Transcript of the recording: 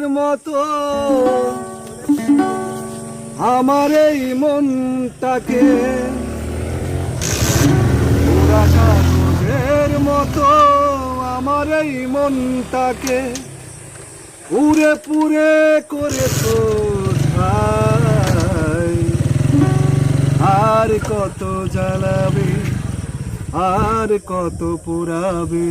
কাগজের মতো। আমার এই মনটাকে মতো আমার এই মনটাকে পুরে পুরে করে তো আর কত জ্বালাবে, আর কত পুরাবে